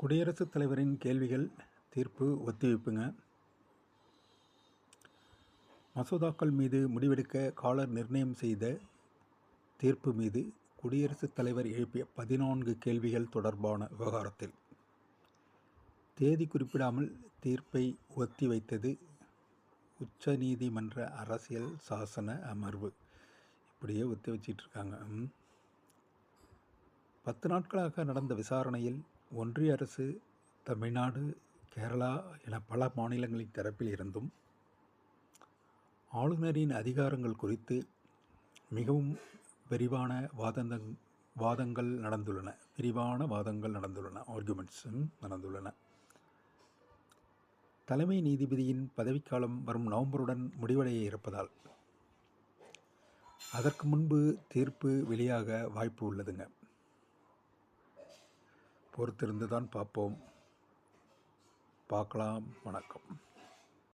குடியரசுத் தலைவரின் கேள்விகள் தீர்ப்பு ஒத்திவைப்புங்க. மசோதாக்கள் மீது முடிவெடுக்க காலர் நிர்ணயம் செய்த தீர்ப்பு மீது குடியரசுத் தலைவர் எழுப்பிய பதினான்கு கேள்விகள் தொடர்பான விவகாரத்தில். தேதி குறிப்பிடாமல் தீர்ப்பை ஒத்திவைத்தது உச்சநீதிமன்ற அரசியல் சாசன அமர்வு. இப்படியே ஒத்தி வச்சிட்ருக்காங்க பத்து நாட்களாக நடந்த விசாரணையில் ஒன்றிய அரசு தமிழ்நாடு கேரளா என பல மாநிலங்களின் தரப்பில் இருந்தும் ஆளுநரின் அதிகாரங்கள் குறித்து மிகவும் விரிவான வாதந்தங் வாதங்கள் நடந்துள்ளன. விரிவான வாதங்கள் நடந்துள்ளன. ஆர்குமெண்ட்ஸும் நடந்துள்ளன. தலைமை நீதிபதியின் பதவிக்காலம் வரும் நவம்பருடன் முடிவடைய இருப்பதால் அதற்கு முன்பு தீர்ப்பு வெளியாக வாய்ப்பு உள்ளதுங்க. பொறுத்திருந்து தான் பார்ப்போம். பார்க்கலாம். வணக்கம்.